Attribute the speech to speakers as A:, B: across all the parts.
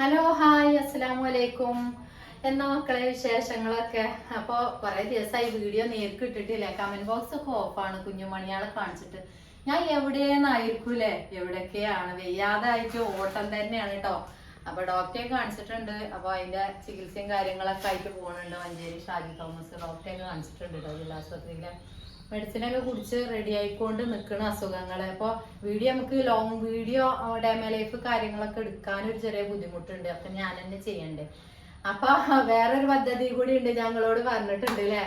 A: Hello hi അസ്സലാമു അലൈക്കും എന്നാ മക്കളെ വിശേഷങ്ങളൊക്കെ? അപ്പോൾ കുറേ ദിവസമായി വീഡിയോ നേരിട്ട് ഇട്ടിട്ടില്ല കമന്റ് ബോക്സ് ഒക്കെ ഓഫാണ് കുഞ്ഞുമണിയാളെ കാണിച്ചിട്ട്. ഞാൻ എവിടെയെന്നായിരിക്കൂലേ എവിടൊക്കെയാണ്? വെയ്യാതായിട്ട് ഓട്ടം തന്നെയാണ് കേട്ടോ. അപ്പൊ ഡോക്ടറെ കാണിച്ചിട്ടുണ്ട്. അപ്പൊ അതിന്റെ ചികിത്സയും കാര്യങ്ങളൊക്കെ ആയിട്ട് പോകുന്നുണ്ട് മഞ്ചേരി ഷാജി തോമസ് ഡോക്ടറെ കാണിച്ചിട്ടുണ്ട് കേട്ടോ. ജില്ലാസ്പത്രിയിലെ മെഡിസിൻ ഒക്കെ കുടിച്ച് റെഡി ആയിക്കൊണ്ട് നിൽക്കുന്ന അസുഖങ്ങൾ അപ്പോൾ വീഡിയോ നമുക്ക് ലോങ് വീഡിയോ ഡേമ ലൈഫ് കാര്യങ്ങളൊക്കെ എടുക്കാൻ ഒരു ചെറിയ ബുദ്ധിമുട്ടുണ്ട്. അപ്പൊ ഞാൻ തന്നെ ചെയ്യണ്ടേ. അപ്പൊ വേറൊരു പദ്ധതി കൂടി ഉണ്ട് ഞങ്ങളോട് പറഞ്ഞിട്ടുണ്ട് അല്ലേ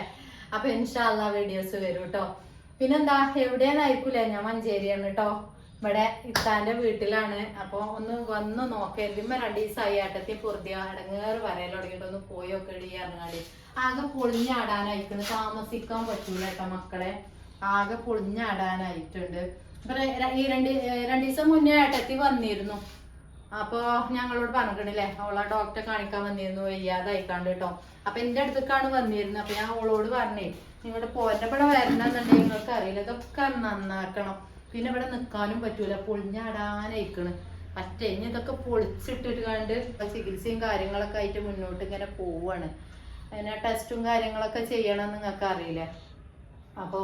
A: അപ്പൊ ഇൻഷാല്ല വീഡിയോസ് വരും കേട്ടോ പിന്നെന്താ? എവിടെയാന്നായിരിക്കൂലേ ഞാൻ മഞ്ചേരിയാണ് കേട്ടോ ഇവിടെ ഇത്താന്റെ വീട്ടിലാണ്. അപ്പൊ ഒന്ന് വന്ന് നോക്കരുത് ഇമ്മ രണ്ടു ദിവസമായി ഏട്ടത്തി പൊറുതിയ അടങ്ങേറ് പറയാൻ തുടങ്ങിയിട്ട് ഒന്ന് പോയൊക്കെ ഇറങ്ങാടി ആകെ പൊളിഞ്ഞാടാനായിട്ടുണ്ട് താമസിക്കാൻ പറ്റൂല കേട്ടോ മക്കളെ. ആകെ പൊളിഞ്ഞാടാനായിട്ടുണ്ട്. ഈ രണ്ട് രണ്ടു ദിവസം മുന്നേ ഏട്ടത്തി വന്നിരുന്നു. അപ്പൊ ഞങ്ങളോട് പറഞ്ഞിട്ടില്ലേ അവളെ ഡോക്ടറെ കാണിക്കാൻ വന്നിരുന്നു. വയ്യാതായിക്കാണ്ട് കേട്ടോ അപ്പൊ എന്റെ അടുത്തേക്കാണ് വന്നിരുന്നത്. അപ്പൊ ഞാൻ അവളോട് പറഞ്ഞേ നിങ്ങളുടെ പോരപ്പട വരണമെന്നുണ്ടെങ്കിൽ നിങ്ങൾക്ക് അറിയില്ല ഇതൊക്കെ നന്നാക്കണം. പിന്നെ ഇവിടെ നിൽക്കാനും പറ്റൂല പൊളിഞ്ഞാടാനായിരിക്കണ്. പറ്റേ ഇനി ഇതൊക്കെ പൊളിച്ചിട്ടിട്ട് കണ്ട് ചികിത്സയും കാര്യങ്ങളൊക്കെ ആയിട്ട് മുന്നോട്ട് ഇങ്ങനെ പോവാണ്. അതിനെ ടെസ്റ്റും കാര്യങ്ങളൊക്കെ ചെയ്യണം നിങ്ങൾക്ക് അറിയില്ലേ? അപ്പോ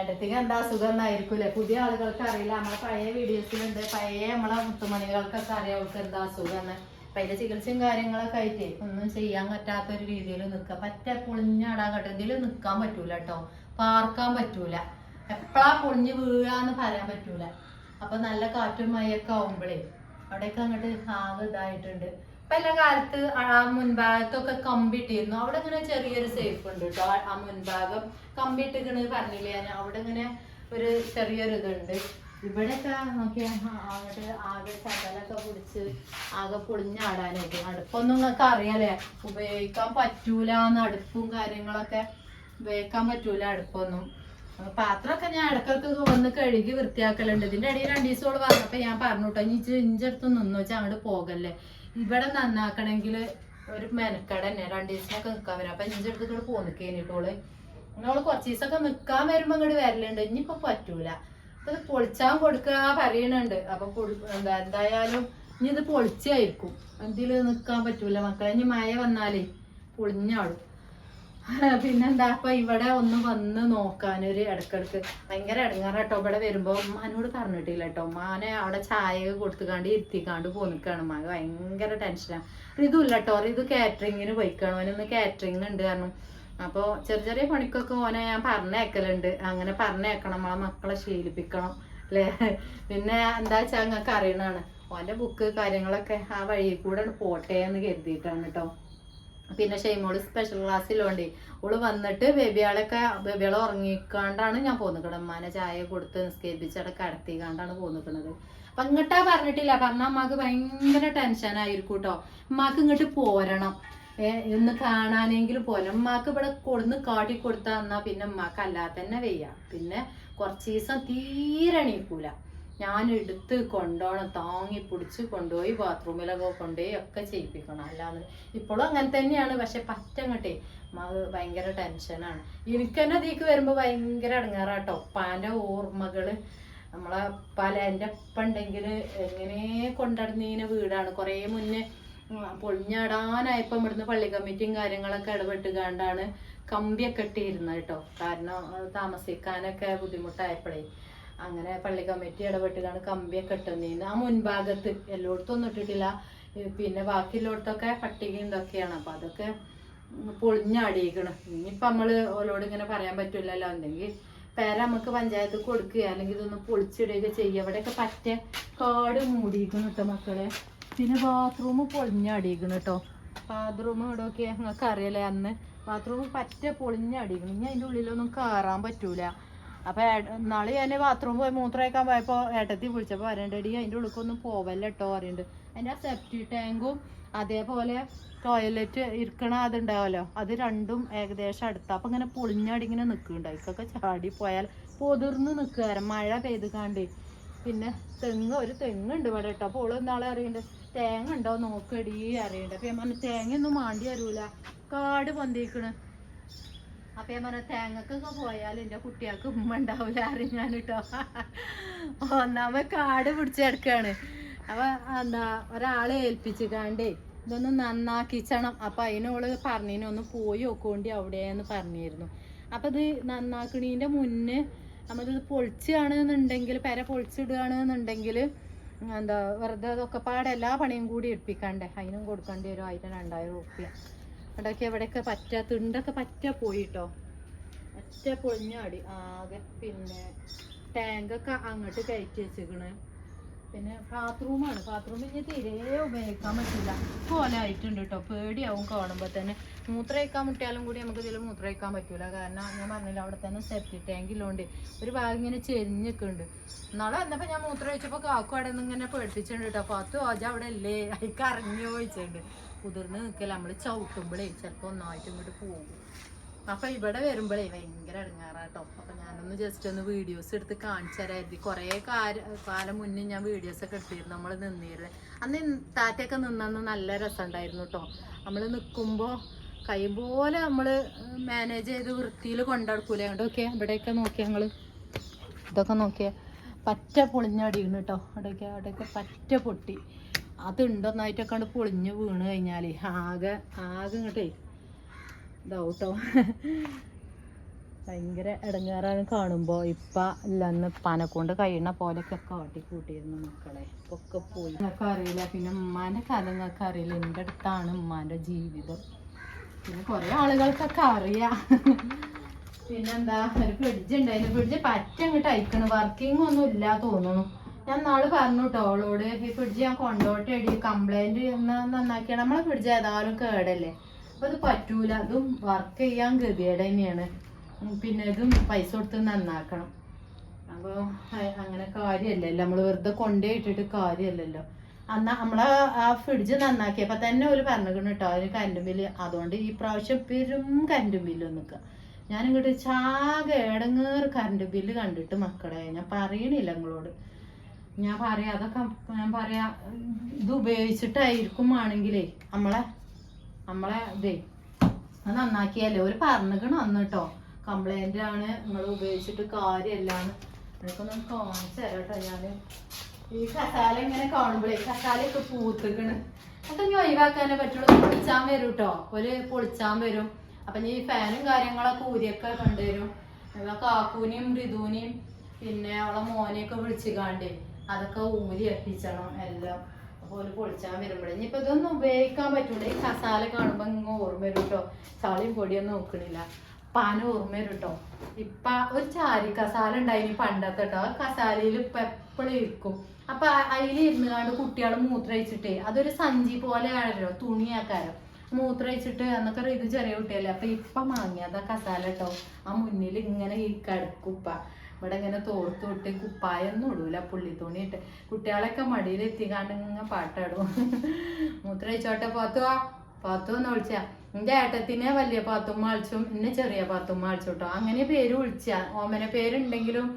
A: ഇടത്തേക്ക് എന്താ അസുഖം എന്നായിരിക്കൂലേ പുതിയ ആളുകൾക്ക് അറിയില്ല. നമ്മളെ പഴയ വീഡിയോസിലുണ്ട്. പഴയ നമ്മളെ മുത്തുമണികൾക്കൊക്കെ അറിയാം അവർക്ക് എന്താ അസുഖം എന്ന്. അപ്പം അതിന്റെ ചികിത്സയും കാര്യങ്ങളൊക്കെ ആയിട്ട് ഒന്നും ചെയ്യാൻ പറ്റാത്ത ഒരു രീതിയിൽ നിൽക്കുക. പറ്റ പൊളിഞ്ഞാടാൻ കേട്ടോ. ഇതിൽ നിൽക്കാൻ പറ്റൂല കേട്ടോ. പാർക്കാൻ പറ്റൂല. എപ്പോഴാ പൊളിഞ്ഞ് വീഴാന്ന് പറയാൻ പറ്റൂല. അപ്പൊ നല്ല കാറ്റും മഴയൊക്കെ ആവുമ്പോഴേ അവിടെയൊക്കെ അങ്ങോട്ട് ആകെ ഇതായിട്ടുണ്ട്. ഇപ്പൊ എല്ലാ കാലത്ത് ആ മുൻഭാഗത്തൊക്കെ കമ്പിട്ടിരുന്നു അവിടെ ഇങ്ങനെ ചെറിയൊരു സേഫ് ഉണ്ട് കേട്ടോ ആ- മുൻഭാഗം കമ്പിട്ടിക്കണ് പറഞ്ഞില്ലേ ഞാൻ. അവിടെ ഇങ്ങനെ ഒരു ചെറിയൊരു ഇതുണ്ട്. ഇവിടെയൊക്കെ നോക്കിയാ അങ്ങോട്ട് ആകെ ചകലൊക്കെ പിടിച്ച് ആകെ പൊളിഞ്ഞാടാനായിട്ട് അടുപ്പൊന്നും നിങ്ങൾക്ക് അറിയാലേ. ഉപയോഗിക്കാൻ പറ്റൂല അടുപ്പും കാര്യങ്ങളൊക്കെ ഉപയോഗിക്കാൻ പറ്റൂല അടുപ്പൊന്നും. പാത്രമൊക്കെ ഞാൻ ഇടക്കൊക്കെ വന്ന് കഴുകി വൃത്തിയാക്കലുണ്ട്. ഇതിന്റെ ഇടയിൽ രണ്ടു ദിവസത്തോളം വന്നപ്പോ ഞാൻ പറഞ്ഞു കേട്ടോ ഇനി ഇഞ്ചടുത്ത് നിന്നു വെച്ചാൽ അങ്ങോട്ട് പോകല്ലേ? ഇവിടെ നന്നാക്കണമെങ്കിൽ ഒരു മെനക്കട തന്നെ രണ്ടു ദിവസമൊക്കെ നിൽക്കാൻ വരും. അപ്പൊ ഇഞ്ചടുത്ത് ഇങ്ങോട്ട് പോന്നിക്കേനിട്ടോൾ നമ്മൾ കുറച്ച് ദിവസമൊക്കെ നിൽക്കാൻ വരുമ്പോ ഇങ്ങോട്ട് വരലുണ്ട്. ഇനിയിപ്പോ പറ്റൂല. അപ്പൊ ഇത് പൊളിച്ചാൻ കൊടുക്കുക പറയണുണ്ട്. അപ്പൊ എന്താ എന്തായാലും ഇനി ഇത് പൊളിച്ചായിരിക്കും. ഇതിൽ നിക്കാൻ പറ്റൂല മക്കളെ. ഇനി മഴ വന്നാലേ പൊളിഞ്ഞാടും. പിന്നെന്താ അപ്പൊ ഇവിടെ ഒന്ന് വന്ന് നോക്കാൻ ഒരു ഇടക്കിടക്ക്. ഭയങ്കര ഇടങ്ങാറാട്ടോ. ഇവിടെ വരുമ്പോ ഉമ്മാനോട് പറഞ്ഞിട്ടില്ല കേട്ടോ. ഉമ്മാനെ അവിടെ ചായ കൊടുത്തുകാണ്ട് ഇരുത്തിക്കാണ്ട് പോന്നിക്കാണ്. ഉമ്മാക്ക് ഭയങ്കര ടെൻഷനാണ് റിതു ഇല്ല കേട്ടോ. റിതു കാറ്ററിങ്ങിന് പോയിക്കാണ്. ഓനൊന്ന് കാറ്ററിംഗ് ഉണ്ട് കാരണം അപ്പൊ ചെറിയ ചെറിയ പണിക്കൊക്കെ ഓനെ ഞാൻ പറഞ്ഞേക്കലുണ്ട് അങ്ങനെ പറഞ്ഞേക്കണം നമ്മളെ മക്കളെ ശീലിപ്പിക്കണം അല്ലേ? പിന്നെ എന്താ വെച്ചാൽ നിങ്ങൾക്ക് അറിയണാണ് ഓന്റെ ബുക്ക് കാര്യങ്ങളൊക്കെ ആ വഴിയിൽ കൂടെ പോട്ടെ എന്ന് കരുതിയിട്ടാണ് കേട്ടോ. പിന്നെ ഷെയ്മോൾ സ്പെഷ്യൽ ക്ലാസ്സിലുണ്ട് ഓൾ വന്നിട്ട് ബേബിയാളൊക്കെ ബേബിയാളെ ഉറങ്ങിക്കാണ്ടാണ് ഞാൻ പോന്നിക്കണത് ഉമ്മാനെ ചായ കൊടുത്ത് നിസ്കരിപ്പിച്ചവിടെ കടത്തിക്കാണ്ടാണ് പോന്നിക്കണത്. അപ്പൊ ഇങ്ങോട്ടാ പറഞ്ഞിട്ടില്ല. പറഞ്ഞ അമ്മയ്ക്ക് ഭയങ്കര ടെൻഷൻ ആയിരിക്കും കേട്ടോ ഉമ്മാക്ക് ഇങ്ങോട്ട് പോരണം. ഇന്ന് കാണാനെങ്കിലും പോലെ ഉമ്മാക്ക് ഇവിടെ കൊടുന്ന് കാട്ടി കൊടുത്താ എന്നാ പിന്നെ ഉമ്മാക്ക് അല്ലാതെ തന്നെ വെയ്യ. പിന്നെ കുറച്ച് ദിവസം തീരെ എണീക്കൂല. ഞാൻ എടുത്ത് കൊണ്ടോണം താങ്ങി പിടിച്ച് കൊണ്ടുപോയി ബാത്റൂമിലൊക്കെ കൊണ്ടുപോയി ഒക്കെ ചെയ്യിപ്പിക്കണം. അല്ലാതെ ഇപ്പോഴും അങ്ങനെ തന്നെയാണ്. പക്ഷെ പറ്റങ്ങട്ടെ ഭയങ്കര ടെൻഷനാണ്. എനിക്ക് തന്നെ അതിലേക്ക് വരുമ്പോൾ ഭയങ്കര ഇടങ്ങാറാട്ടോ. ഉപ്പാന്റെ ഓർമ്മകൾ നമ്മളെ പല എന്റെ ഉപ്പ ഉണ്ടെങ്കിൽ എങ്ങനെ കൊണ്ടുനടന്നീന വീടാണ്. കുറേ മുന്നേ പൊളിഞ്ഞടാനായപ്പോൾ ഇവിടുന്ന് പള്ളി കമ്മിറ്റിയും കാര്യങ്ങളൊക്കെ ഇടപെട്ട് കണ്ടാണ് കമ്പിയൊക്കെ ഇട്ടിരുന്നത് കേട്ടോ. കാരണം താമസിക്കാനൊക്കെ ബുദ്ധിമുട്ടായപ്പോഴേ അങ്ങനെ പള്ളി കമ്മിറ്റി ഇടപെട്ടുകാണ് കമ്പിയൊക്കെ ഇട്ടുന്നീന്ന് ആ മുൻഭാഗത്ത് എല്ലായിടത്തും ഒന്നും ഇട്ടിട്ടില്ല. പിന്നെ ബാക്കിയുള്ളടത്തൊക്കെ പട്ടിക ഇതൊക്കെയാണ്. അപ്പൊ അതൊക്കെ ഉം ഇനിയിപ്പം നമ്മൾ ഓരോട് ഇങ്ങനെ പറയാൻ പറ്റില്ലല്ലോ എന്തെങ്കിൽ പേര നമുക്ക് പഞ്ചായത്ത് കൊടുക്കുക അല്ലെങ്കിൽ ഇതൊന്ന് പൊളിച്ചിടുകയൊക്കെ ചെയ്യുക അവിടെയൊക്കെ പറ്റ കാട് മൂടിയിരിക്കണം കേട്ടോ മക്കളെ. പിന്നെ ബാത്റൂം പൊളിഞ്ഞാടിയിരിക്കണം കേട്ടോ ബാത്റൂം ഇവിടെയൊക്കെ നിങ്ങൾക്ക് അറിയില്ലേ അന്ന് ബാത്റൂം പറ്റ പൊളിഞ്ഞാടിയിരിക്കണം ഇനി അതിന്റെ ഉള്ളിലൊന്നും കയറാൻ പറ്റൂല. അപ്പൊ നാളെ ഞാൻ ബാത്റൂം പോയി മൂത്രമൊഴിക്കാൻ പോയപ്പോ ഏട്ടത്തി വിളിച്ചപ്പോ വരണ്ടടി അതിന്റെ ഉള്ളിക്കൊന്നും പോവല്ല കേട്ടോ അതിന്റെ ആ സെപ്റ്റി ടാങ്കും അതേപോലെ ടോയ്ലറ്റ് ഇരിക്കണ അതുണ്ടാവല്ലോ അത് രണ്ടും ഏകദേശം അടുത്ത. അപ്പൊ ഇങ്ങനെ പൊളിഞ്ഞാടി ഇങ്ങനെ നിൽക്കുന്നുണ്ട് അതിക്കൊക്കെ ചാടി പോയാൽ പൊതിർന്ന് നിൽക്കുക മഴ പെയ്ത് കാണ്ട്. പിന്നെ തെങ്ങ് ഒരു തെങ്ങുണ്ട് ഇവിടെ കേട്ടോ. അപ്പോൾ ഓൾ നാളെ അറിയണ്ട് തേങ്ങ ഉണ്ടോ നോക്കടി അറിയണ്ട് അപ്പൊ ഞാൻ പറഞ്ഞു തേങ്ങയൊന്നും മാണ്ടി വരൂല. കാട് പൊന്തിക്കണ് അപ്പൊ ഞാൻ പറഞ്ഞു തേങ്ങക്കൊക്കെ പോയാൽ എന്റെ കുട്ടികൾക്ക് ഉമ്മ ഉണ്ടാവില്ല അറിഞ്ഞാൻ കേട്ടോ ഒന്നാമത് കാട് പിടിച്ചെടുക്കാണ് അപ്പൊ എന്താ ഒരാളെ ഏൽപ്പിച്ചുകാണ്ടേ ഇതൊന്ന് നന്നാക്കിച്ചണം. അപ്പൊ അതിനോൾ പറഞ്ഞു ഒന്ന് പോയി നോക്കോണ്ടി അവിടെയെന്ന് പറഞ്ഞിരുന്നു. അപ്പൊ ഇത് നന്നാക്കണീന്റെ മുന്നേ നമ്മളിത് പൊളിച്ചാണെന്നുണ്ടെങ്കിൽ പെര പൊളിച്ചിടുകയാണെന്നുണ്ടെങ്കിൽ എന്താ വെറുതെ അതൊക്കെ പാടെ എല്ലാ പണിയും കൂടി എടുപ്പിക്കണ്ടേ അതിനും കൊടുക്കേണ്ടി വരും. ആയിരം രണ്ടായിരം റുപ്യ അവിടെയൊക്കെ എവിടെയൊക്കെ പറ്റ തിണ്ടൊക്കെ പറ്റ പോയിട്ടോ. ഒറ്റ പൊളിഞ്ഞാടി ആകെ പിന്നെ ടാങ്കൊക്കെ അങ്ങോട്ട് കയറ്റി വെച്ചേക്കണ്. പിന്നെ ബാത്റൂമാണ്. ബാത്റൂം ഇനി തീരെ ഉപയോഗിക്കാൻ പറ്റില്ല. കോലായിട്ടുണ്ട് കേട്ടോ പേടിയാവും കാണുമ്പോൾ തന്നെ. മൂത്രമൊഴിക്കാൻ മുട്ടിയാലും കൂടി നമുക്ക് ഇതിൽ മൂത്രമൊഴിക്കാൻ പറ്റൂല. കാരണം ഞാൻ പറഞ്ഞില്ല അവിടെ തന്നെ സെപ്റ്റി ടാങ്കിലുണ്ട് ഒരു ഭാഗം ഇങ്ങനെ ചെരിഞ്ഞിക്കുന്നുണ്ട് നാളെ വന്നപ്പോൾ ഞാൻ മൂത്രം ഒഴിച്ചപ്പോൾ കാക്കു അവിടെ നിന്ന് ഇങ്ങനെ പേടിപ്പിച്ചിട്ടുണ്ട് കേട്ടോ അപ്പോൾ അത് ഓജ അവിടെ അല്ലേ അതിക്ക് അറിഞ്ഞു കുതിർന്ന് നിൽക്കല്ല നമ്മൾ ചവിട്ടുമ്പോഴേ ചിലപ്പോൾ ഒന്നായിട്ട് ഇങ്ങോട്ട് പോകും. അപ്പം ഇവിടെ വരുമ്പോഴേ ഭയങ്കര ഇടങ്ങാറാട്ടോ അപ്പം ഞാനൊന്ന് ജസ്റ്റ് ഒന്ന് വീഡിയോസ് എടുത്ത് കാണിച്ചു തരായിരുന്നു കുറേ കാല മുന്നേ ഞാൻ വീഡിയോസ് ഒക്കെ എടുത്തിരുന്നു. നമ്മൾ നിന്നിരുന്നത് അന്ന് താറ്റയൊക്കെ നിന്നന്ന് നല്ല രസമുണ്ടായിരുന്നു കേട്ടോ നമ്മൾ നിൽക്കുമ്പോൾ കൈ പോലെ നമ്മൾ മാനേജ് ചെയ്ത് വൃത്തിയിൽ കൊണ്ടെടുക്കൂലേ. അങ്ങോട്ടൊക്കെ ഇവിടെയൊക്കെ നോക്കിയാൽ ഞങ്ങൾ ഇതൊക്കെ നോക്കിയാൽ പറ്റ പൊളിഞ്ഞടിയാണ് കേട്ടോ അവിടെയൊക്കെ അവിടെയൊക്കെ പറ്റ പൊട്ടി. അതുണ്ടോന്നായിട്ടൊക്കെ കണ്ട് പൊളിഞ്ഞ് വീണ് കഴിഞ്ഞാൽ ആകെ ആകെ ഇങ്ങോട്ടേ. ഇതാവട്ടോ ഭയങ്കര ഇടങ്ങാറാണ് കാണുമ്പോൾ ഇപ്പം ഇല്ലെന്ന് പനക്കൊണ്ട് കഴിയണ പോലെയൊക്കെ കാട്ടി കൂട്ടിയിരുന്നു മക്കളെ. ഒക്കെ പോയി. നിങ്ങൾക്ക് അറിയില്ല. പിന്നെ ഉമ്മാന്റെ കഥ നിങ്ങൾക്ക് അറിയില്ല. എന്റെ അടുത്താണ് ഉമ്മാന്റെ ജീവിതം. പിന്നെ കുറേ ആളുകൾക്കൊക്കെ അറിയാം. പിന്നെന്താ? ഒരു ഫ്രിഡ്ജ് ഉണ്ടായിരുന്നു ഫ്രിഡ്ജ് പറ്റ അങ്ങോട്ട് അയക്കണ്. വർക്കിംഗ് ഒന്നും ഇല്ല തോന്നുന്നു. ഞാൻ നാളെ പറഞ്ഞു കേട്ടോ അവളോട് ഈ ഫ്രിഡ്ജ് ഞാൻ കൊണ്ടോട്ടെ എടി കംപ്ലൈന്റ് നന്നാക്കിയാണ് നമ്മളെ ഫ്രിഡ്ജ് ഏതായാലും കേടല്ലേ? അപ്പൊ അത് പറ്റൂല. അതും വർക്ക് ചെയ്യാൻ ഗതികേട് തന്നെയാണ്. പിന്നെ ഇതും പൈസ കൊടുത്ത് നന്നാക്കണം. അപ്പോൾ അങ്ങനെ കാര്യമല്ലല്ലോ നമ്മൾ വെറുതെ കൊണ്ടേ ഇട്ടിട്ട് കാര്യമല്ലല്ലോ അന്നാ നമ്മളെ ആ ഫ്രിഡ്ജ് നന്നാക്കിയപ്പോൾ തന്നെ ഒരു പറഞ്ഞിരിക്കണം കേട്ടോ ഒരു കരണ്ടും ബില്ല് അതുകൊണ്ട് ഈ പ്രാവശ്യം പെരും കരണ്ടും ബില്ല് നിൽക്കുക ഞാനിങ്ങോട്ട് ചാകെ ഏടങ്ങേറ് കറണ്ട് ബില്ല് കണ്ടിട്ട് മക്കളെ ഞാൻ പറയണില്ല നിങ്ങളോട്. ഞാൻ പറയാം അതൊക്കെ ഞാൻ പറയാ ഇത് ഉപയോഗിച്ചിട്ടായിരിക്കും ആണെങ്കിലേ നമ്മളെ നമ്മളെ ഇതേ അത് നന്നാക്കിയാലേ ഒരു പറഞ്ഞിക്കണം അന്ന് കേട്ടോ കംപ്ലൈന്റ് ആണ് നിങ്ങൾ ഉപയോഗിച്ചിട്ട് കാര്യമല്ലാന്ന് എനിക്കൊന്നും കാണിച്ചു തരാം കേട്ടോ ഞാൻ ഈ കസാല ഇങ്ങനെ കാണുമ്പോഴേ കസാലയൊക്കെ പൂത്തിക്കണ്. അതൊക്കെ ഇനി ഒഴിവാക്കാനേ പറ്റുള്ളൂ. പൊളിച്ചാൻ വരും കേട്ടോ ഒരു പൊളിച്ചാൻ വരും. അപ്പം ഈ ഫാനും കാര്യങ്ങളൊക്കെ ഊരിയൊക്കെ കണ്ടുവരും. ഞങ്ങൾ കാക്കൂനെയും ഋതുവിനെയും പിന്നെ അവളെ മോനെയൊക്കെ വിളിച്ചു കാണ്ടേ അതൊക്കെ ഊരി എത്തിച്ചണം എല്ലാം. അപ്പോൾ ഒരു പൊളിച്ചാൻ വരുമ്പോഴേ ഇനിയിപ്പോൾ ഇതൊന്നും ഉപയോഗിക്കാൻ പറ്റൂല. ഈ കസാല കാണുമ്പോൾ ഇങ്ങനെ ഓർമ്മ വരും കേട്ടോ ചളിയും പൊടിയൊന്നും നോക്കണില്ല. പാന ഓർമ്മ വരും കേട്ടോ ഇപ്പൊ ഒരു ചാരി കസാല ഉണ്ടായി പണ്ടത്തെ കേട്ടോ ആ കസാലയിൽ ഇപ്പൊ എപ്പോഴും ഇരിക്കും. അപ്പൊ അതിൽ ഇരുന്നുകാണ്ട് കുട്ടികൾ മൂത്രയിച്ചിട്ടേ അതൊരു സഞ്ചി പോലെ ആണല്ലോ തുണിയാക്കാരം മൂത്രയിച്ചിട്ട് അന്നൊക്കെ ഇത് ചെറിയ കുട്ടിയല്ലേ. അപ്പൊ ഇപ്പൊ വാങ്ങിയതാ കസാല കേട്ടോ ആ മുന്നിൽ ഇങ്ങനെ ഈ കിടക്കുപ്പ ഇവിടെ ഇങ്ങനെ തോർത്ത് വിട്ട് കുപ്പായൊന്നും ഇടൂല പുള്ളിത്തുണി ഇട്ട്. കുട്ടികളൊക്കെ കാണുന്ന ഇങ്ങനെ പാട്ടാടും. മൂത്രയിച്ചോട്ടെ പാത്തുവാ പാത്തു എന്ന് വിളിച്ച. എന്റെ ഏട്ടത്തിനെ വലിയ പാത്തുമ്മ അളിച്ചും എന്നെ ചെറിയ പാത്തുമ്മ അളിച്ചു കേട്ടോ അങ്ങനെ പേര് വിളിച്ച. ഓമന പേരുണ്ടെങ്കിലും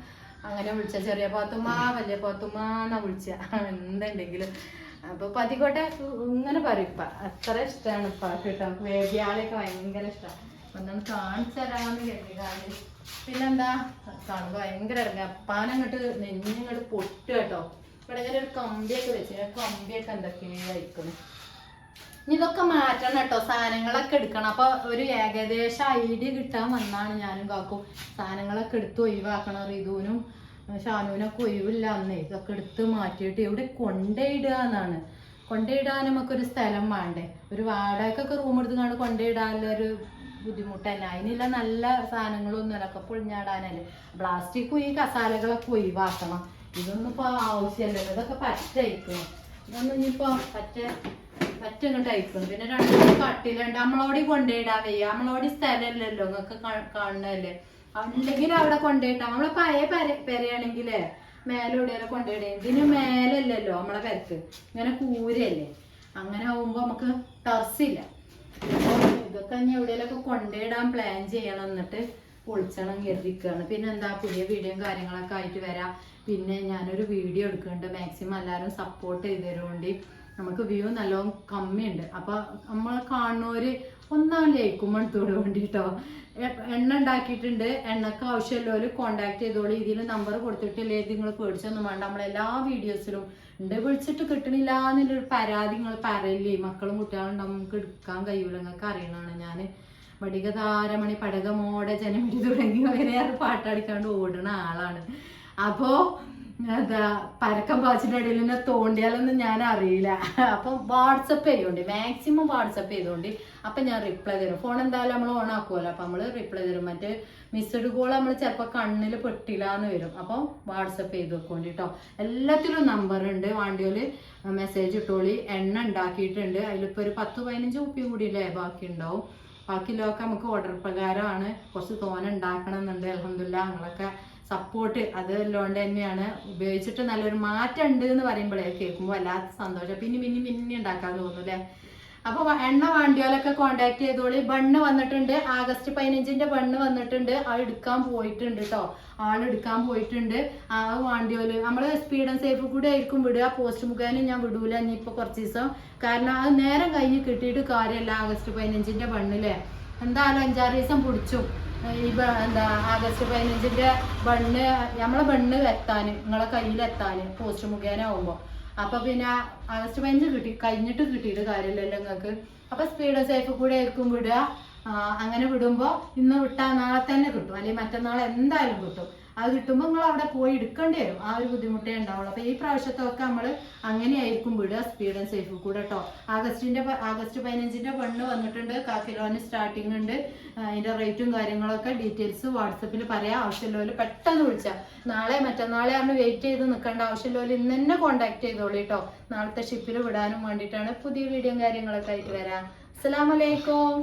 A: അങ്ങനെ വിളിച്ച. ചെറിയ പാത്തുമ്മ വലിയ പാത്തുമ്മ എന്നാ വിളിച്ച. എന്തുണ്ടെങ്കിലും. അപ്പൊ പതികോട്ടെ ഇങ്ങനെ പറയും. ഇപ്പ അത്ര ഇഷ്ടമാണ് ഇപ്പ കേട്ടോ വേദിയാളെയൊക്കെ ഭയങ്കര ഇഷ്ടമാണ് ഒന്നും കാണിച്ചു തരാമെന്ന് പിന്നെന്താ? കാണുമ്പോ ഭയങ്കര ഇറങ്ങി. അപ്പാനങ്ങോട്ട് നെഞ്ഞിങ്ങോട്ട് പൊട്ടു കേട്ടോ. ഇവിടെ ഇങ്ങനെ ഒരു കമ്പിയൊക്കെ വെച്ച് കമ്പിയൊക്കെ എന്തൊക്കെയാ അയക്കുന്നു ഇനി ഇതൊക്കെ മാറ്റണം കേട്ടോ. സാധനങ്ങളൊക്കെ എടുക്കണം. അപ്പൊ ഒരു ഏകദേശം ഐഡിയ കിട്ടാൻ വന്നാണ് ഞാനും കാക്കും. സാധനങ്ങളൊക്കെ എടുത്ത് ഒഴിവാക്കണം. റിതുവിനും ഷാനുവിനൊക്കെ ഒഴിവില്ല അന്നേ. ഇതൊക്കെ എടുത്ത് മാറ്റിയിട്ട് എവിടെ കൊണ്ടേയിടുക എന്നാണ്. കൊണ്ടേയിടാൻ നമുക്കൊരു സ്ഥലം വേണ്ടേ. ഒരു വാടകയ്ക്കൊക്കെ റൂം എടുത്തുകൊണ്ട് കൊണ്ടേയിടാനുള്ള ഒരു ബുദ്ധിമുട്ടല്ല അതിനുള്ള നല്ല സാധനങ്ങളൊന്നുമല്ല ഒക്കെ പൊളിഞ്ഞാടാനല്ലേ. പ്ലാസ്റ്റിക്കും ഈ കസാലകളൊക്കെ ഒഴിവാക്കണം. ഇതൊന്നും ഇപ്പോൾ ആവശ്യമല്ലല്ലോ ഇതൊക്കെ പറ്റയിക്കണം ഇതൊന്നും ഇനിയിപ്പോൾ പറ്റ പറ്റ ഇങ്ങോട്ട് അയക്കണം പിന്നെ രണ്ട് കട്ടിലുണ്ട്. നമ്മളോടി കൊണ്ടുപോയിടാൻ വയ്യ. നമ്മളോടി സ്ഥലമല്ലല്ലോ. നിങ്ങൾക്ക് കാണണല്ലേ അല്ലെങ്കിൽ അവിടെ കൊണ്ടുപോയിട്ടാ. നമ്മളെ പഴയ പെര പെരയാണെങ്കിലേ മേലെ കൊണ്ടുപോയിടേ ഇതിന് മേലല്ലല്ലോ നമ്മളെ പെരക്ക്. ഇങ്ങനെ കൂരല്ലേ അങ്ങനെ ആവുമ്പോ നമുക്ക് ടർസില്ല ഇതൊക്കെ ഇനി എവിടെയെങ്കിലൊക്കെ കൊണ്ടുപോയിടാൻ പ്ലാൻ ചെയ്യണം എന്നിട്ട് പൊളിച്ചണം കരുതിക്കുകയാണ് പിന്നെ എന്താ പുതിയ വീഡിയോയും കാര്യങ്ങളൊക്കെ ആയിട്ട് വരാം. പിന്നെ ഞാനൊരു വീഡിയോ എടുക്കുന്നുണ്ട്. മാക്സിമം എല്ലാവരും സപ്പോർട്ട് ചെയ്ത് തരുകൊണ്ട് നമുക്ക് വ്യൂ നല്ലോണം കമ്മിയുണ്ട്. അപ്പോൾ നമ്മൾ കാണുന്നവർ ഒന്നാം ലൈക്കും എടുത്തോട് വേണ്ടിട്ടോ. എണ്ണ ഉണ്ടാക്കിയിട്ടുണ്ട്. എണ്ണക്ക് ആവശ്യമുള്ളവർ കോണ്ടാക്ട് ചെയ്തോളൂ. ഇതിൽ നമ്പർ കൊടുത്തിട്ടില്ലേ? നിങ്ങൾ പേടിച്ചൊന്നും വേണ്ട. നമ്മളെല്ലാ വീഡിയോസിലും ഉണ്ട് വിളിച്ചിട്ട് കിട്ടണില്ല എന്നുള്ളൊരു പരാതി നിങ്ങൾ പറയില്ലേ? മക്കളും കുട്ടികളും നമുക്ക് എടുക്കാൻ കഴിയൂല. നിങ്ങൾക്ക് അറിയണതാണ് ഞാൻ വടികതാരമണി പടകമോടെ ജനമിടി തുടങ്ങി അങ്ങനെ പാട്ടടിക്കാണ്ട് ഓടുന്ന ആളാണ്. അപ്പോ എന്താ പരക്കം പാച്ചിന്റെ ഇടയിൽ തോണ്ടിയാലൊന്നും ഞാൻ അറിയില്ല. അപ്പം വാട്സപ്പ് ചെയ്തോണ്ടി മാക്സിമം വാട്സപ്പ് ചെയ്തോണ്ടി. അപ്പം ഞാൻ റിപ്ലൈ തരും. ഫോൺ എന്തായാലും നമ്മൾ ഓൺ ആക്കുമല്ലോ അപ്പം നമ്മൾ റിപ്ലൈ തരും. മറ്റേ മിസ്ഡ് കോൾ നമ്മൾ ചിലപ്പോൾ കണ്ണിൽ പെട്ടില്ലാന്ന് വരും. അപ്പം വാട്സപ്പ് ചെയ്ത് വെക്കോണ്ടി കേട്ടോ എല്ലാത്തിലും നമ്പർ ഉണ്ട്. വാണ്ടിയോൽ മെസ്സേജ് ഇട്ടോളി. എണ്ണ ഉണ്ടാക്കിയിട്ടുണ്ട്. അതിലിപ്പോൾ ഒരു പത്ത് പതിനഞ്ച് കുപ്പി കൂടി അല്ലേ ബാക്കി ഉണ്ടാവും ബാക്കിയുള്ളതൊക്കെ നമുക്ക് ഓർഡർ പ്രകാരമാണ്. കുറച്ച് തോന ഉണ്ടാക്കണം എന്നുണ്ട് അലഹമില്ല നിങ്ങളൊക്കെ സപ്പോർട്ട് അത് ഉള്ളതുകൊണ്ട് തന്നെയാണ്. ഉപയോഗിച്ചിട്ട് നല്ലൊരു മാറ്റം ഉണ്ട് എന്ന് പറയുമ്പോഴേ കേൾക്കുമ്പോൾ വല്ലാത്ത സന്തോഷം. പിന്നെ പിന്നെ പിന്നെ ഉണ്ടാക്കാൻ തോന്നുന്നു അല്ലേ അപ്പോൾ എണ്ണ വാണ്ടിയോലൊക്കെ കോണ്ടാക്ട് ചെയ്തോളി. ബണ്ണ് വന്നിട്ടുണ്ട്. ആഗസ്റ്റ് പതിനഞ്ചിന്റെ ബണ്ണ് വന്നിട്ടുണ്ട്. അത് എടുക്കാൻ പോയിട്ടുണ്ട് കേട്ടോ ആൾ എടുക്കാൻ പോയിട്ടുണ്ട്. ആ വാണ്ടിയോൽ. നമ്മൾ സ്പീഡ് ആൻഡ് സേഫ് കൂടെ ആയിരിക്കും വിടുക. പോസ്റ്റ് മുഖേന ഞാൻ വിടൂല. ഇനിയിപ്പോൾ കുറച്ച് ദിവസം. കാരണം അത് നേരം കഴിഞ്ഞ് കിട്ടിയിട്ട് കാര്യമല്ല ആഗസ്റ്റ് പതിനഞ്ചിന്റെ ബണ്ണില്ലേ? എന്തായാലും അഞ്ചാറ് ദിവസം പിടിച്ചു. ഈ എന്താ ആഗസ്റ്റ് പതിനഞ്ചിന്റെ ബണ്ണ് നമ്മളെ ബണ്ണ് എത്താൻ നിങ്ങളെ കയ്യിൽ എത്താൻ പോസ്റ്റ് മുഖേന ആവുമ്പോൾ അപ്പൊ പിന്നെ ആഗസ്റ്റ് പതിനഞ്ച് കിട്ടി കഴിഞ്ഞിട്ട് കിട്ടിയിട്ട് കാര്യമില്ലല്ലോ നിങ്ങൾക്ക് അപ്പൊ സ്പീഡ് സേഫ് കൂടെ ആയിരിക്കും വിടുക. അങ്ങനെ വിടുമ്പോൾ ഇന്ന് വിട്ടാൽ നാളെ തന്നെ കിട്ടും. അല്ലെങ്കിൽ മറ്റന്നാൾ എന്തായാലും കിട്ടും. അത് കിട്ടുമ്പോൾ നിങ്ങൾ അവിടെ പോയി എടുക്കേണ്ടി വരും. ആ ഒരു ബുദ്ധിമുട്ടേ ഉണ്ടാവുള്ളൂ. അപ്പോൾ ഈ പ്രാവശ്യത്തൊക്കെ നമ്മൾ അങ്ങനെയായിരിക്കും വിടുക സ്പീഡ് ആൻഡ് സേഫ് കൂടെ കേട്ടോ ആഗസ്റ്റിന്റെ ആഗസ്റ്റ് പതിനഞ്ചിന്റെ പെണ്ണ് വന്നിട്ടുണ്ട്. കാക്കിലോന് സ്റ്റാർട്ടിംഗ് ഉണ്ട്. അതിന്റെ റേറ്റും കാര്യങ്ങളൊക്കെ ഡീറ്റെയിൽസ് വാട്സപ്പിൽ പറയാം. ആവശ്യമുള്ളവർ പെട്ടെന്ന് വിളിച്ചാൽ നാളെ മറ്റന്നാളെ ആണ് വെയിറ്റ് ചെയ്ത് നിൽക്കേണ്ട ആവശ്യമുള്ളവർ ഇന്ന് തന്നെ കോൺടാക്ട് ചെയ്തോളൂ കേട്ടോ നാളത്തെ ഷിപ്പിൽ വിടാനും വേണ്ടിയിട്ടാണ് പുതിയ വീഡിയോയും കാര്യങ്ങളൊക്കെ ആയിട്ട് വരാം. അസ്സലാമലൈക്കും